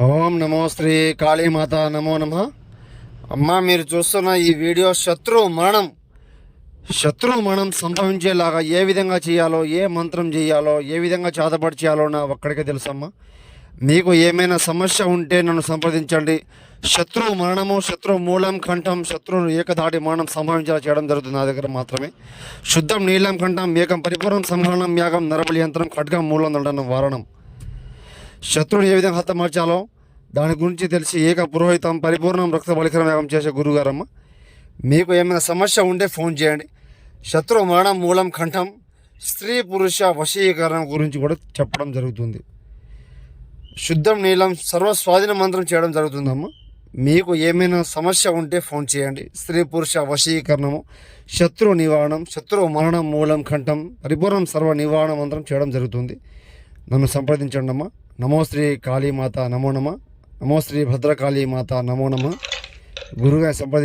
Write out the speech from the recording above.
ఓం నమో శ్రీ కాళీమాత నమో నమ. అమ్మ మీరు చూస్తున్న ఈ వీడియో శత్రు మరణం. శత్రు మరణం సంభవించేలాగా ఏ విధంగా చేయాలో ఏ మంత్రం చేయాలో ఏ విధంగా చేతపడి చేయాలో నా ఒక్కడికే తెలుసమ్మా. మీకు ఏమైనా సమస్య ఉంటే నన్ను సంప్రదించండి. శత్రు మరణము శత్రు మూలం కంఠం శత్రువు ఏకధాటి మరణం సంభవించేలా చేయడం జరుగుతుంది నా దగ్గర మాత్రమే. శుద్ధం నీలం కంఠం ఏకం పరిపూర్ణం సంహరణం యాగం నరబలి యంత్రం ఖడ్గం మూలం దండనం వారణం. శత్రువుని ఏ విధంగా హతమార్చాలో దాని గురించి తెలిసి ఏక పురోహితం పరిపూర్ణం రక్త బలికరం యాగం చేసే గురుగారమ్మ. మీకు ఏమైనా సమస్య ఉంటే ఫోన్ చేయండి. శత్రు మరణం మూలం కంఠం స్త్రీ పురుష వశీకరణం గురించి కూడా చెప్పడం జరుగుతుంది. శుద్ధం నీలం సర్వస్వాధీన మంత్రం చేయడం జరుగుతుందమ్మ. మీకు ఏమైనా సమస్య ఉంటే ఫోన్ చేయండి. స్త్రీ పురుష వశీకరణము శత్రు నివారణం శత్రువు మరణం మూలం కంఠం పరిపూర్ణం సర్వ నివారణ మంత్రం చేయడం జరుగుతుంది. నన్ను సంప్రదించండి అమ్మా నమో శ్రీ కాళీమాత నమో నమ. నమో శ్రీ భద్రకాళీ మాత నమో నమ. గురుగా సంప్రది